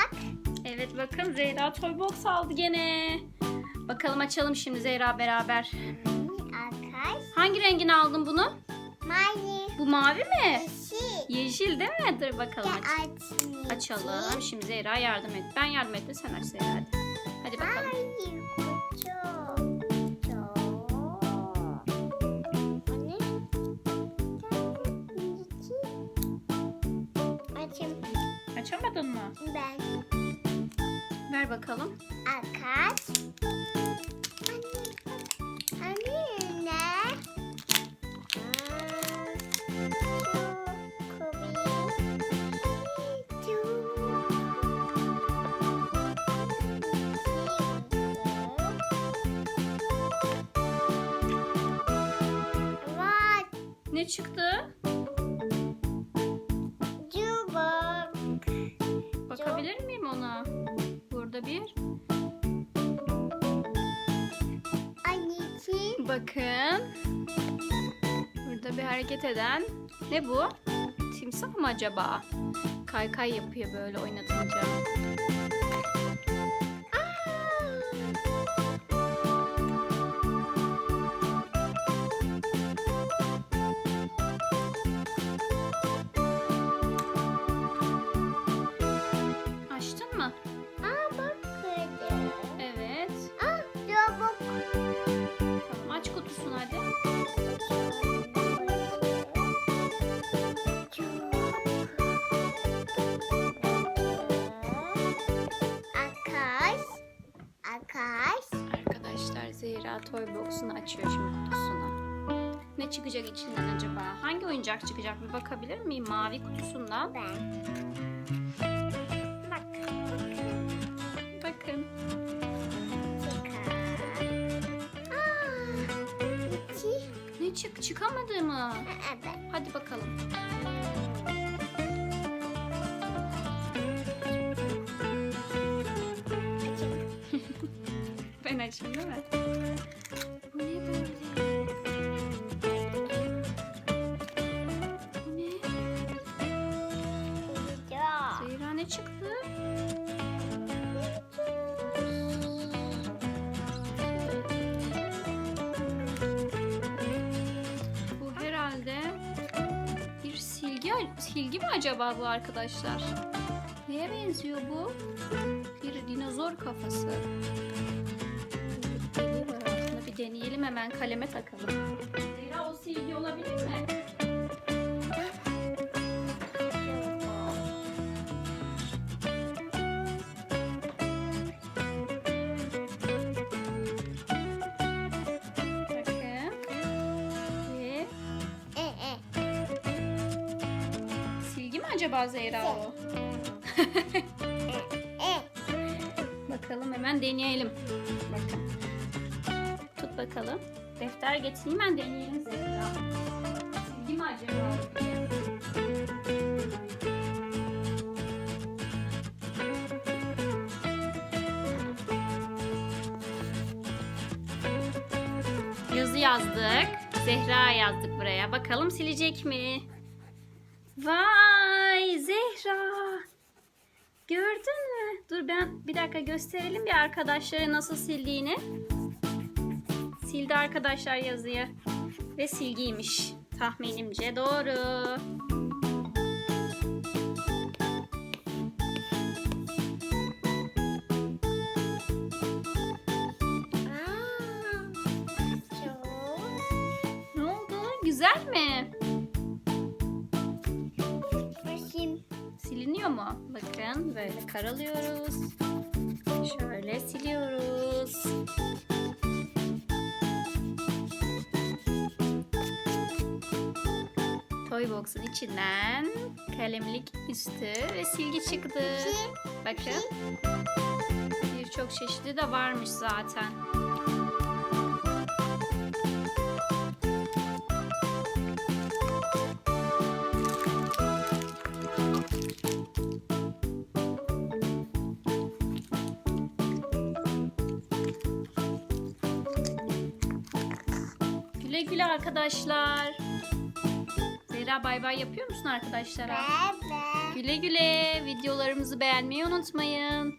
Bak. Evet bakın Zehra Toy Box aldı gene. Bakalım açalım şimdi Zehra beraber. Arkadaş. Hangi rengini aldın bunu? Mavi. Bu mavi mi? Yeşil. Yeşil değil mi? Dur bakalım aç. Açayım. Açalım. Şimdi Zehra yardım et. Ben yardım ettim sen aç Zehra hadi. Hadi bakalım. Ay, çok. Çok. Açamadın mı? Ben. Ver bakalım. Akaş. Anne. Ne çıktı? Bakın. Burada bir hareket eden. Ne bu? Timsah mı acaba? Kaykay yapıyor böyle oynatınca. Zehra Toy Box'unu açıyor şimdi kutusunu. Ne çıkacak içinden acaba? Hangi oyuncak çıkacak bir bakabilir miyim? Mavi kutusundan. Ben. Bak. Bakın. Çıkar. Ne çık çıkamadı mı? Evet. Hadi bakalım. Ben açayım değil mi? Silgi mi acaba bu arkadaşlar? Neye benziyor bu? Bir dinozor kafası. Bir deneyelim hemen kaleme takalım. Zehra o silgi olabilir mi? Mi acaba Zehra o? Bakalım hemen deneyelim. Bakın. Tut bakalım. Defter getireyim ben deneyelim Zehra. Silgi mi acaba? Yazı yazdık. Zehra yazdık buraya. Bakalım silecek mi? Vay Zehra. Gördün mü? Dur ben bir dakika gösterelim bir arkadaşlara nasıl sildiğini. Sildi arkadaşlar yazıyı. Ve silgiymiş. Tahminimce doğru. Ne oldu? Güzel mi? Mu? Bakın böyle karalıyoruz. Şöyle siliyoruz. Toybox'un içinden kalemlik üstü ve silgi çıktı. Bakın. Birçok çeşidi de varmış zaten. Güle güle arkadaşlar. Zehra bay bay yapıyor musun arkadaşlara? Bye. Güle güle. Videolarımızı beğenmeyi unutmayın.